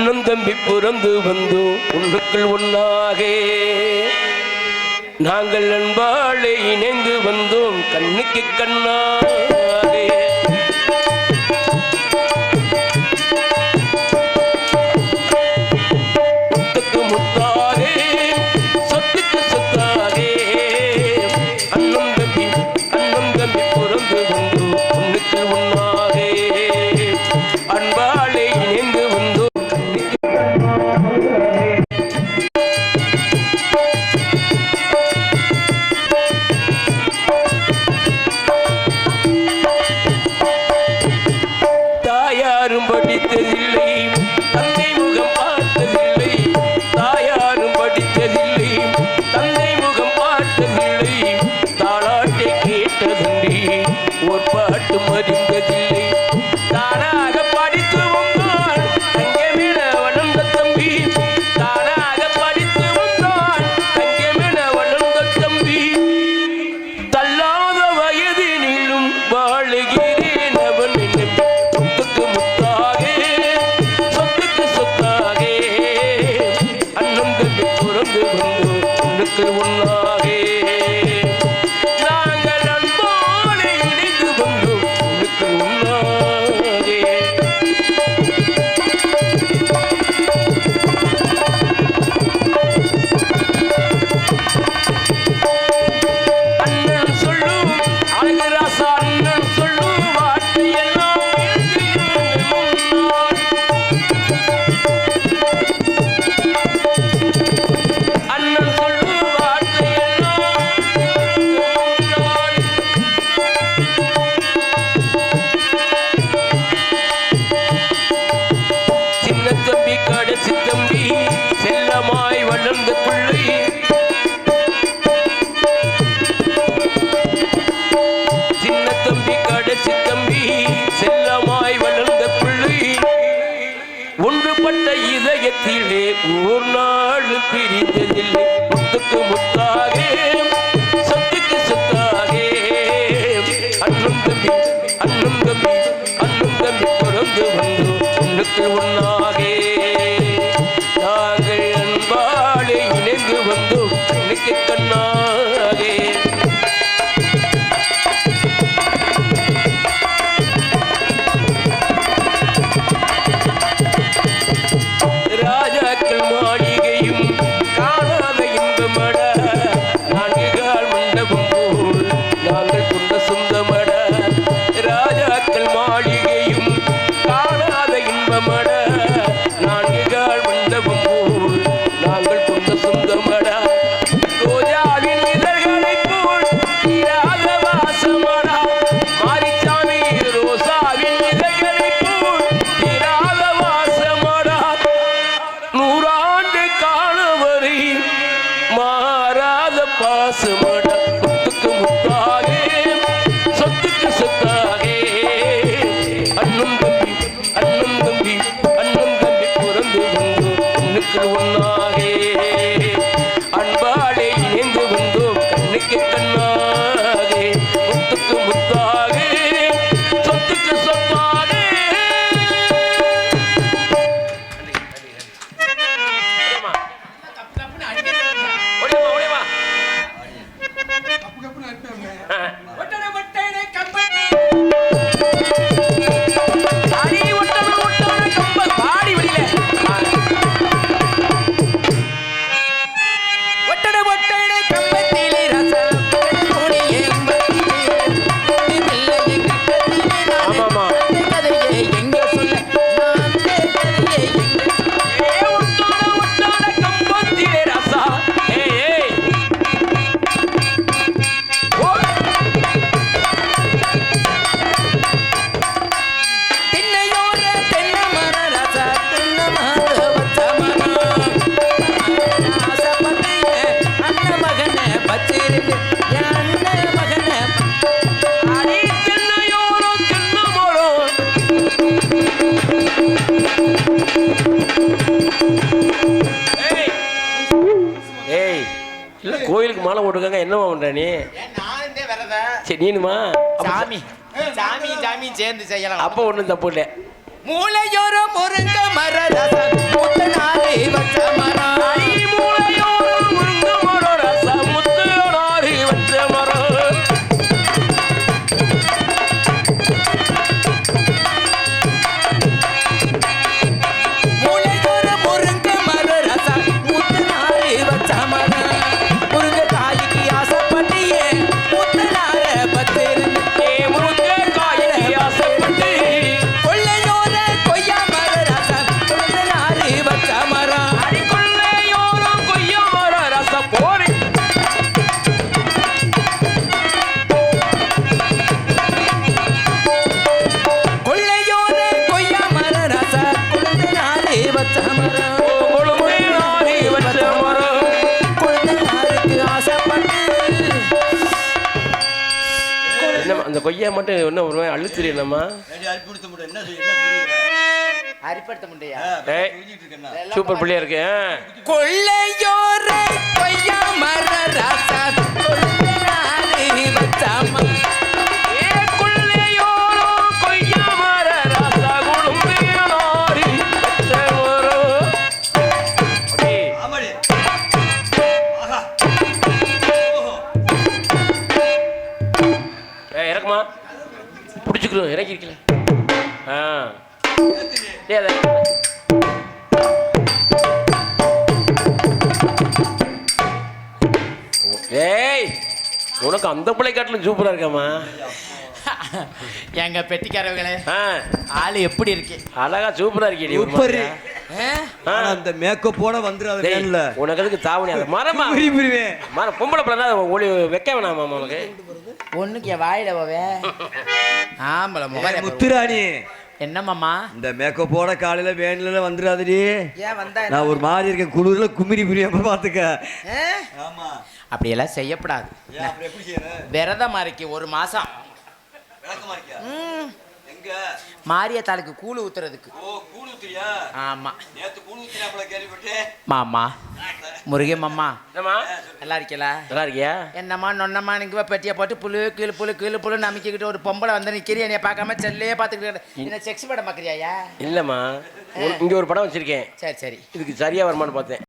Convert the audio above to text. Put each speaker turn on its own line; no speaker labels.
அண்ணன் தம்பி புறந்து வந்தோம் உன்னுக்குள் ஒன்றாக நாங்கள் அன்பாளே இணைந்து வந்தோம் கண்ணுக்கு கண்ணாலே. முத்தா திருவுள்ளா ஏற்பட்ட இதயத்திலே ஊர் நாடு பிரிந்ததில்லை. முத்துக்கு முத்தாக சொத்துக்கு சொத்தாக. அன்னும் தம்பி அன்னும் தம்பி அன்னும் தம்பி தொடர்ந்து வந்து ஒன்றுக்கு ஒன்றாக நாங்கள் அன்பாடு இணைந்து வந்தோம் இன்னைக்கு கண்ணா மாறாத பாசமடா முத்துக்கு முத்தாகே சொத்துக்கு சொத்தாகே. அண்ணன் தம்பி அண்ணன் தம்பி அண்ணன் தம்பி பிறந்து வந்து கண்ணுக்கு ஒன்னாகே. அன்பாலே இணைந்து வந்தோம் கண்ணுக்கு கண்ணாகே. முத்துக்கு முத்தாகே. மாலை போட்டுருக்காங்க. என்னவா பண்ற நீ?
நானே வரதா?
சரி நீனுமா?
சாமி. சாமி சாமி சேர்ந்து செய்யலாம்.
அப்ப ஒண்ணும் தப்பு இல்லை.
மூளையோர முருங்க மர ரசம். நாளே வச்ச மரம்.
அந்த கொய்யா மட்டும் என்ன ஒரு மாதிரி
அரிப்படுத்த முடியா
ஏய் சூப்பர் பிள்ளையா இருக்கு.
கொள்ளையோர கொய்யா மர ராசா
ஏய் உனக்கு அந்த பிள்ளை காட்டிலும் சூப்பரா இருக்காமா
எங்க பெட்டிக்காரவங்களே ஆளு எப்படி இருக்கு?
அழகா சூப்பரா இருக்கே
சூப்பர். அந்த மேக்கப்போட வந்துடாத வேன்ல.
உனக்கு எதுக்கு தாவணி? அது மரமா? மரம் பொம்பளை பிள்ளை ஒளி வைக்க வேணாமா உனக்கு?
ஒண்ணுக்கு என் வாயில போவே. ஆம்பளை முகம்
முத்துராணி.
என்ன மாமா?
இந்த மேக்கப்போட காலையில வேன்ல வந்துடாதடி.
ஏன் வந்தா
நான் ஒரு மாதிரி இருக்கேன். குளிர்ல குமிரி புரியாம பாத்துக்க? ஆமா.
அப்படியெல்லாம் செய்யப்படாது. விரதமா இருக்கு ஒரு மாசம்.
விளக்கமா இருக்கியா
ம்.
எங்க
மாரியத்தாளுக்கு கூழ் ஊத்துறதுக்கு.
ஓ கூழ் ஊத்துறியா?
ஆமா.
நேத்து கூழ் ஊத்தினாப்புல கேள்விப்பட்டேன்.
மாமா. முருகே மாமா.
என்னம்மா?
நல்லா இருக்கீங்களா
நல்லா இருக்கியா?
என்னம்மா நொன்னம்மா நீங்க பெட்டியை போட்டு புழு கீழு புழு கீழு புழு நமிக்கிட்டு ஒரு பொம்பளை வந்து நிக்கிறீ என்னைய பார்க்காம செல்லே பார்த்துக்கிட்டு என்ன செக்ஸ் படம் பார்க்குறியாயா?
இல்லம்மா. இங்க ஒரு படம் வச்சிருக்கேன்.
சரி சரி.
இதுக்கு சரியா வருமான்னு பார்த்தேன்.